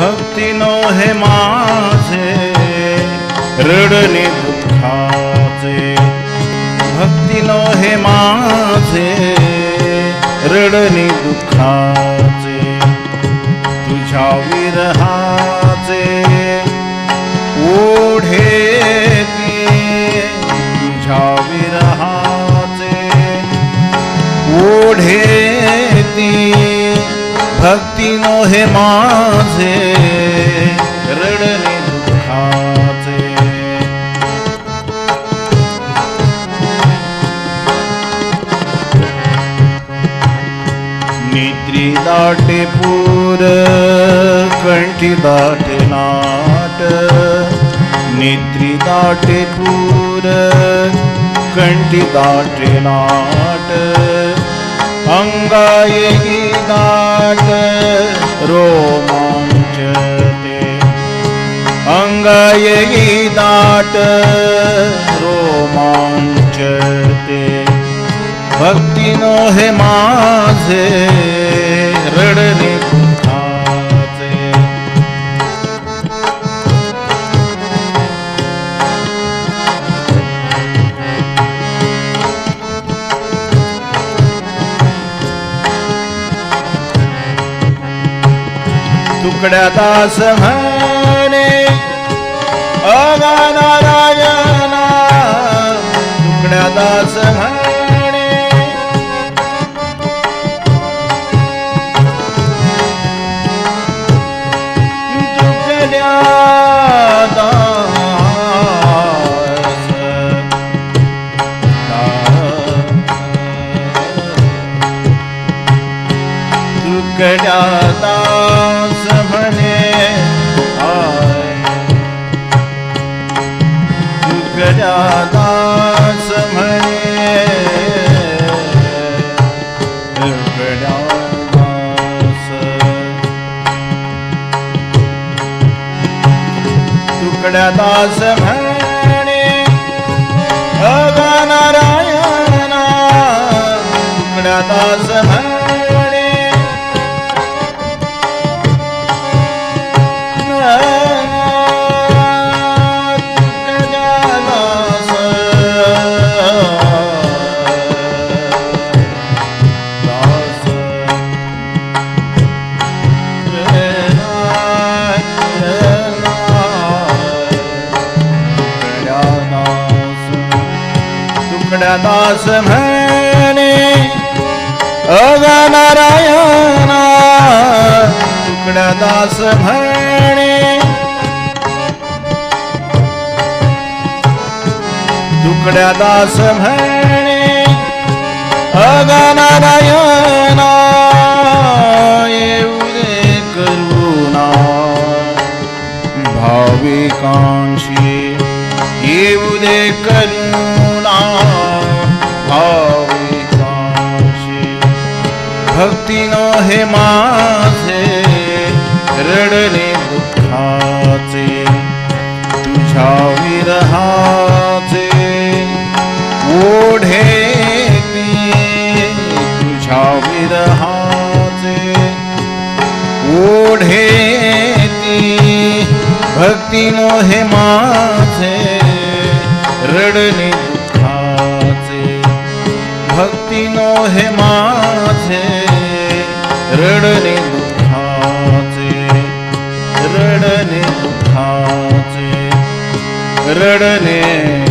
भक्ती no हे माझे रडणे दुःखाचे। भक्ती नो हे माझे रडणे दुःखाचे। तुझ्या विरहाचे ओढे तुझ्या विरहाचे ओढे ભક્તિનો હે માઝે રડને દુખાચે નેત્રી દાટે પૂર કંઠી દાટે નાટ નેત્રી દાટે પૂર કંઠી દાટે નાટ અંગાયે दाट रोमांचते अंगाये दाट रोमांचते भक्तीनो हे माझे तुकड्या दास म्हणे अगा नारायणा तुकड्या दास म्हणे. तुकड्या दास तुकड्या दास म्हणे तुकड्या दास तुकड्या दास म्हणे अगा नारायणा तुकड्या दास दास म्हणे अग नारायणा तुकड्या दास म्हणे. तुकड्या दास म्हणे अग नारायणा येऊ दे करुणा. भाविकांशी येऊ दे करुणा. भक्तीनो हे माझे रडणे दुःखाचे तुझ्या विरहाचे ओढे तुझ्या विरहाचे ओढे भक्तीनो हे माझे रडणे दुःखाचे. भक्तीनो हे माझे रडणे दुःखाचे रडणे दुःखाचे रडणे